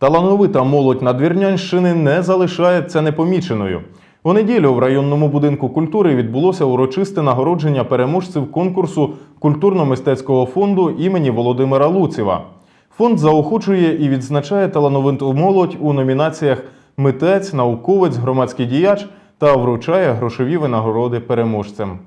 Талановита молодь Надвірнянщини не залишається непоміченою. У неділю в районному будинку культури відбулося урочисте нагородження переможців конкурсу культурно-мистецького фонду імені Володимира Луціва. Фонд заохочує і відзначає талановиту молодь у номінаціях Митець, науковець, громадський діяч та вручає грошові винагороди переможцям.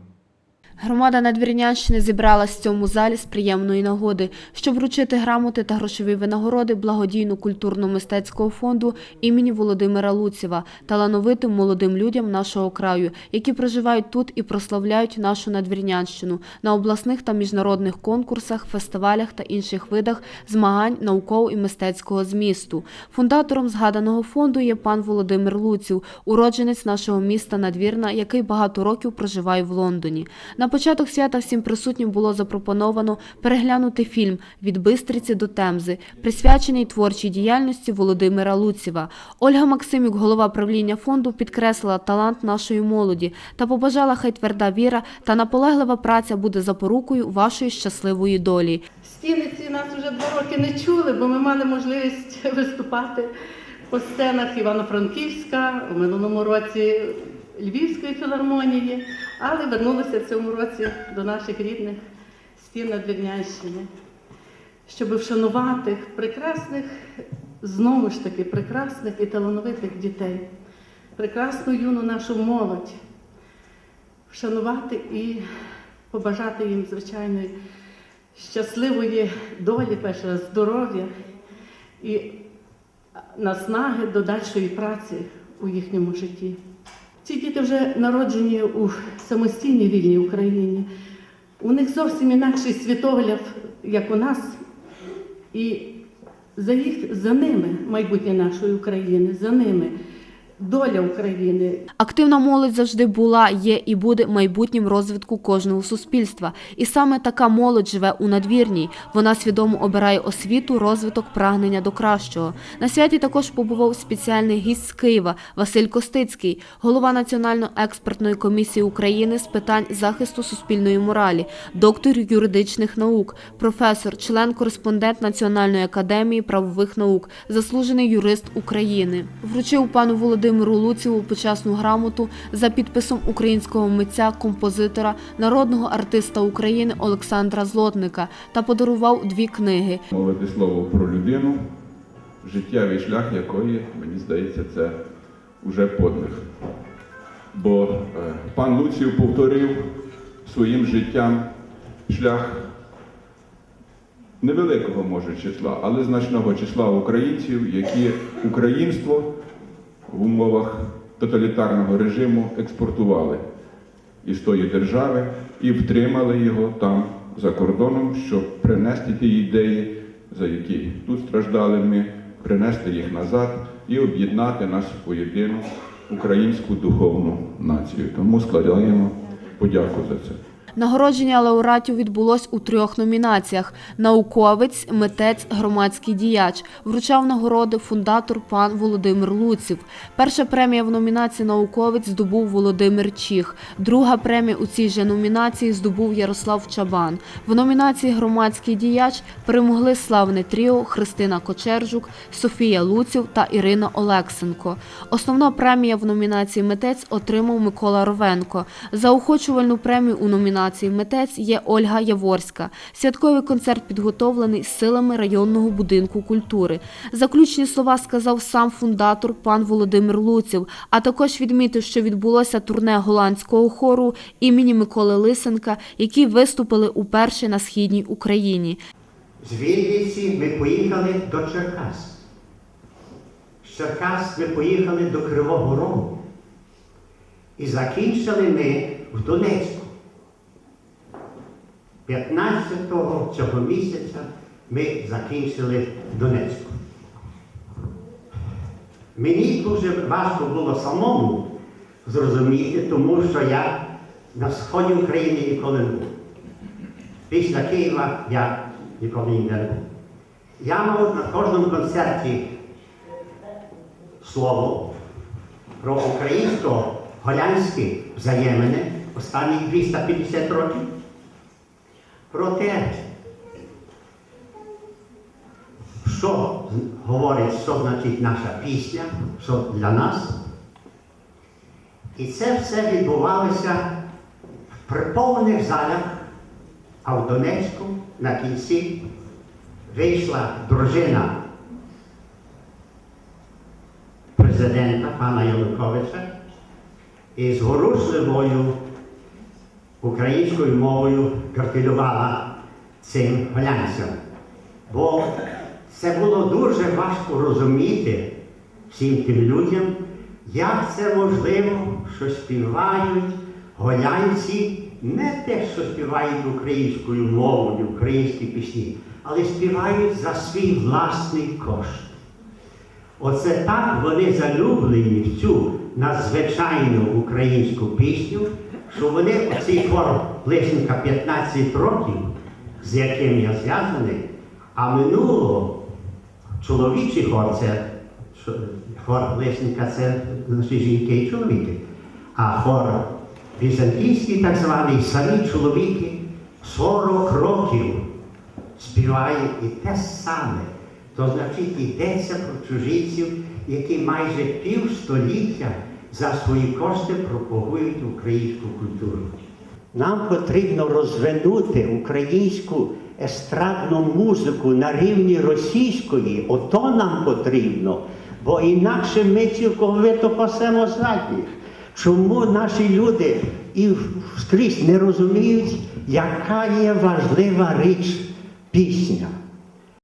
Громада Надвірнянщини зібралась в цьому залі з приємної нагоди, щоб вручити грамоти та грошові винагороди благодійно культурно-мистецького фонду імені Володимира Луціва, талановитим молодим людям нашого краю, які проживають тут і прославляють нашу Надвірнянщину на обласних та міжнародних конкурсах, фестивалях та інших видах змагань науково і мистецького змісту. Фундатором згаданого фонду є пан Володимир Луців, уродженець нашого міста Надвірна, який багато років проживає в Лондоні. На початок свята всім присутнім було запропоновано переглянути фільм Від Бистриці до Темзи, присвячений творчій діяльності Володимира Луціва. Ольга Максимюк, голова правління фонду, підкреслила талант нашої молоді та побажала, хай тверда віра та наполеглива праця буде запорукою вашої щасливої долі. Стіни ці нас вже два роки не чули, бо ми мали можливість виступати по сценах Івано-Франківська, у минулому році Львівської філармонії, але вернулися в цьому році до наших рідних стін Надвірнянщини, щоб вшанувати прекрасних, знову ж таки, прекрасних і талановитих дітей, прекрасну юну нашу молодь, вшанувати і побажати їм, звичайно, щасливої долі, перше здоров'я і наснаги до дальшої праці у їхньому житті. Ці діти вже народжені у самостійній вільній Україні. У них зовсім інакший світогляд, як у нас, і за їх за ними майбутнє нашої України, за ними доля України, Активна молодь завжди була, є і буде майбутнім розвитку кожного суспільства. І саме така молодь живе у надвірній. Вона свідомо обирає освіту, розвиток, прагнення до кращого. На святі також побував спеціальний гість з Києва Василь Костицький, голова Національної експертної комісії України з питань захисту суспільної моралі, доктор юридичних наук, професор, член-кореспондент Національної академії правових наук, заслужений юрист України. Вручив пану Володимиру Луціву почесну грамоту за підписом українського митця, композитора, народного артиста України Олександра Злотника та подарував дві книги. мовити слово про людину, життєвий шлях якої, мені здається, це вже подвиг. Бо е, пан Луців повторив своїм життям шлях невеликого, може, числа, але значного числа українців, які українство в умовах тоталітарного режиму експортували із тої держави і втримали його там за кордоном, щоб принести ті ідеї, за які тут страждали ми, принести їх назад і об'єднати нас в єдину українську духовну націю. Тому складаємо подяку за це. Нагородження лауреатів відбулось у трьох номінаціях: науковець, митець, громадський діяч. Вручав нагороди фундатор пан Володимир Луців. Перша премія в номінації науковець здобув Володимир Чіх. Друга премія у цій же номінації здобув Ярослав Чабан. В номінації Громадський діяч перемогли славне тріо Христина Кочержук, Софія Луців та Ірина Олексенко. Основна премія в номінації Митець отримав Микола Ровенко. Заохочувальну премію у номінації Митець є Ольга Яворська. Святковий концерт підготовлений силами районного будинку культури. Заключні слова сказав сам фундатор пан Володимир Луців, а також відмітив, що відбулося турне голландського хору імені Миколи Лисенка, які виступили уперше на східній Україні. З Вінниці ми поїхали до Черкас. З Черкас ми поїхали до Кривого Рогу. І закінчили ми в Донецьку. 15-го цього місяця ми закінчили Донецьку. Мені дуже важко було самому зрозуміти, тому що я на сході України ніколи не був. Після Києва я ніколи не був. Я мав на кожному концерті слово про українсько-голландські взаємини останні 250 років. Про те, що говорить, що значить наша пісня, що для нас. І це все відбувалося в приповнених залях, а в Донецьку на кінці вийшла дружина президента пана Януковича і з горушливою українською мовою гратулювала цим глянцям. Бо це було дуже важко розуміти всім тим людям, як це можливо, що співають голянці не те, що співають українською мовою, українські пісні, але співають за свій власний кошт. Оце так вони залюблені в цю надзвичайну українську пісню, що вони оцей хор Лисенка 15 років, з яким я зв'язаний, а минуло чоловічий хор, це хор Лисенка це наші жінки і чоловіки, а хор візантійський, так званий, самі чоловіки 40 років співає і те саме. То значить йдеться про чужинців, які майже півстоліття за свої кошти пропагують українську культуру. Нам потрібно розвинути українську естрадну музику на рівні російської, ото нам потрібно, бо інакше ми цілковито пасемо задніх. Чому наші люди і скрізь не розуміють, яка є важлива річ пісня?